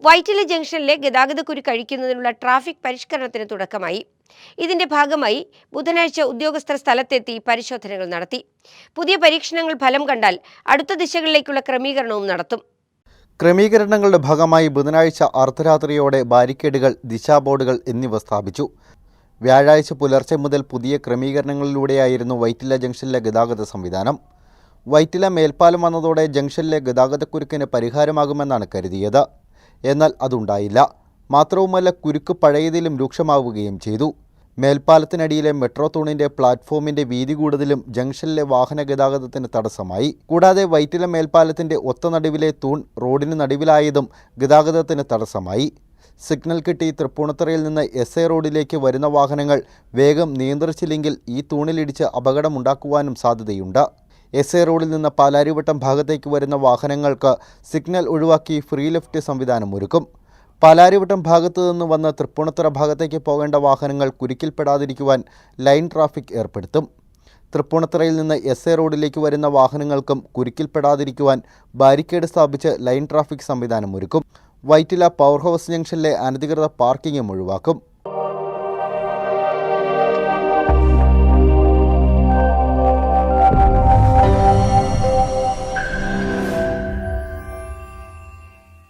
വൈറ്റില ജംഗ്ഷനിലെ ഗതാഗതക്കുരു കഴിക്കുന്നതിനുള്ള ട്രാഫിക് പരിഷ്കരണത്തിന് തുടക്കമായി. ഇതിന്റെ ഭാഗമായി ബുധനാഴ്ച ഉദ്യോഗസ്ഥർ സ്ഥലത്തെത്തി പരിശോധനകൾ നടത്തി. പുതിയ പരീക്ഷണങ്ങൾ ഫലം കണ്ടാൽ അടുത്ത ദിശകളിലേക്കുള്ള ക്രമീകരണവും നടത്തും. ക്രമീകരണങ്ങളുടെ ഭാഗമായി ബുധനാഴ്ച അർദ്ധരാത്രിയോടെ ബാരിക്കേഡുകൾ ദിശാബോർഡുകൾ എന്നിവ സ്ഥാപിച്ചു. വ്യാഴാഴ്ച പുലർച്ചെ മുതൽ പുതിയ ക്രമീകരണങ്ങളിലൂടെയായിരുന്നു വൈറ്റില ജംഗ്ഷനിലെ ഗതാഗത സംവിധാനം. വൈറ്റില മേൽപ്പാലം വന്നതോടെ ജംഗ്ഷനിലെ ഗതാഗതക്കുരുക്കിന് പരിഹാരമാകുമെന്നാണ് കരുതിയത്. എന്നാൽ അതുണ്ടായില്ല. മാത്രവുമല്ല കുരുക്ക് പഴയതിലും രൂക്ഷമാവുകയും ചെയ്തു. മേൽപ്പാലത്തിനടിയിലെ മെട്രോ തൂണിന്റെ പ്ലാറ്റ്ഫോമിന്റെ വീതി കൂടുതലും ജംഗ്ഷനിലെ വാഹന ഗതാഗതത്തിന് തടസ്സമായി. കൂടാതെ വൈറ്റില മേൽപ്പാലത്തിന്റെ ഒത്ത നടുവിലെ തൂൺ റോഡിന് നടുവിലായതും ഗതാഗതത്തിന് തടസ്സമായി. സിഗ്നൽ കിട്ടി തൃപ്പൂണിത്തറയിൽ നിന്ന് എസ് എ റോഡിലേക്ക് വരുന്ന വാഹനങ്ങൾ വേഗം നിയന്ത്രിച്ചില്ലെങ്കിൽ ഈ തൂണിലിടിച്ച് അപകടമുണ്ടാക്കുവാനും സാധ്യതയുണ്ട്. എസ് എ റോഡിൽ നിന്ന് പാലാരിവട്ടം ഭാഗത്തേക്ക് വരുന്ന വാഹനങ്ങൾക്ക് സിഗ്നൽ ഒഴിവാക്കി ഫ്രീ ലെഫ്റ്റ് സംവിധാനം ഒരുക്കും. പാലാരിവട്ടം ഭാഗത്തു നിന്ന് വന്ന് തൃപ്പൂണിത്തുറ ഭാഗത്തേക്ക് പോകേണ്ട വാഹനങ്ങൾ കുരുക്കിൽപ്പെടാതിരിക്കുവാൻ ലൈൻ ട്രാഫിക് ഏർപ്പെടുത്തും. തൃപ്പൂണിത്തുറയിൽ നിന്ന് എസ് എ റോഡിലേക്ക് വരുന്ന വാഹനങ്ങൾക്കും കുരുക്കിൽപ്പെടാതിരിക്കുവാൻ ബാരിക്കേഡ് സ്ഥാപിച്ച് ലൈൻ ട്രാഫിക് സംവിധാനം ഒരുക്കും. വൈറ്റില പവർ ഹൗസ് ജംഗ്ഷനിലെ അനധികൃത പാർക്കിങ്ങും ഒഴിവാക്കും.